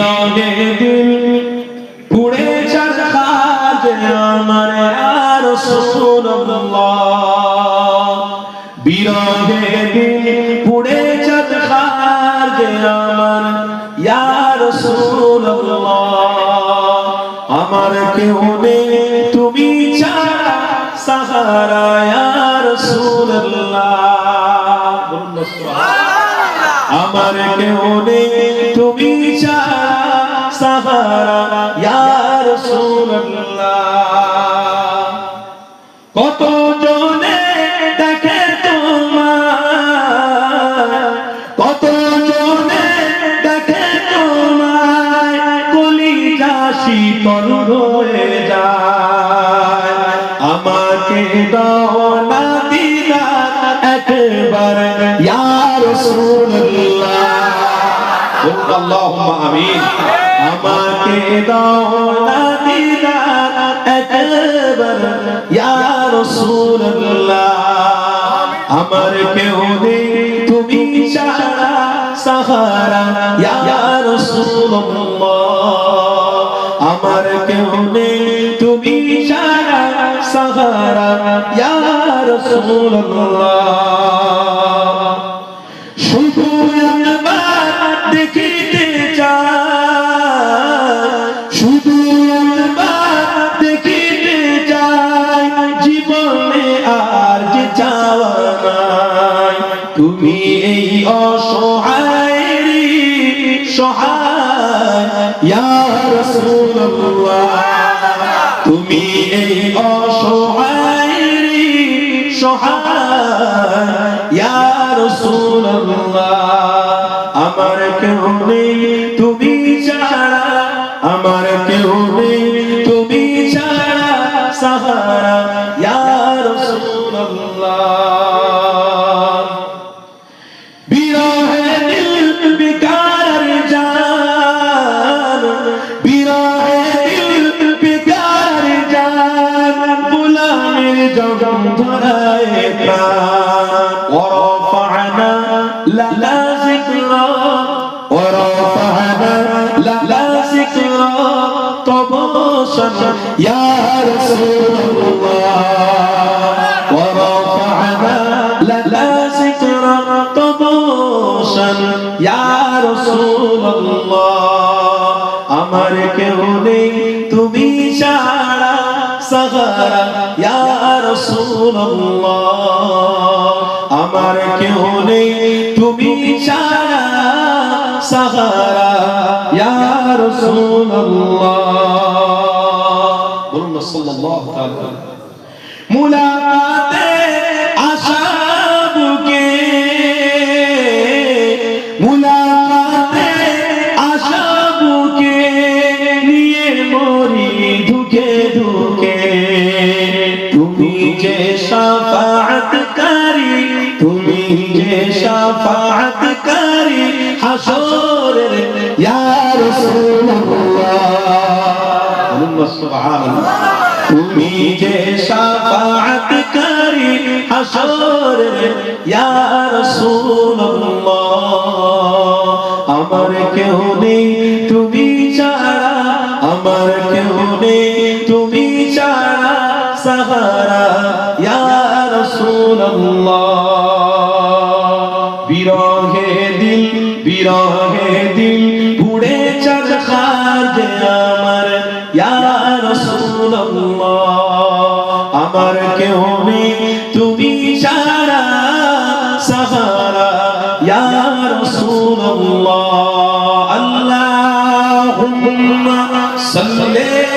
রঙে দিল, পুড়ে চাঁদ খাজ আমার আর বিরহে দিল, পুড়ে চাঁদ খাজ আমার ইয়ার আমার কেউ নেই, তুমি ছাড়া সাহারা না সুবহানাল্লাহ। আমার কেউ নেই আমাকে দাও না দিলা একবার, ইয়া রাসূলুল্লাহ। আল্লাহুম্মা আমাকে দাও না দিলা একবার, ইয়া রাসূলুল্লাহ। আমার কেউ নেই, তুমি সাহারা। আমার ইয়া রাসূলুল্লাহ। শুধু একবার দেখিতে চাই শুধু একবার দেখিতে চাই জীবনে আর যে চাওয়া নাই। তুমি এই অসহায় সহায়। ইয়া তুমি আমার কেউ নেই তুমি ছাড়া। আমার কেউ নেই لنا ذكرا ورفعنا لنا ذكرا طبوسا يا رسول الله ورفعنا لنا ذكرا طبوسا يا رسول الله আমার কেউ নেই তুমি ছাড়া সাহারা ইয়া রাসূলুল্লাহ আমার কেউ নেই। তুমি ছাড়া সাহারা ইয়া রাসূলুল্লাহ। বলুন সাল্লাল্লাহু তাআলা মুলাকাতে যে শাফাআতকারী হাসরের ইয়া রাসূলুল্লাহ। সুবহানাল্লাহ তুমি যে শাফাআতকারী হাসরের ইয়া রাসূলুল্লাহ। আমার কেউ নেই তুমি ছাড়া, আমার কেউ নেই তুমি ছাড়া সাহারা। বিরহে দিল বিরহে দিল। পুড়ে চাঁদ খাজ আমার, ইয়া রাসূলুল্লাহ। আমার কেউ নেই, তুমি ছাড়া সাহারা, ইয়া রাসূলুল্লাহ। আল্লাহুম্মা সাল্লি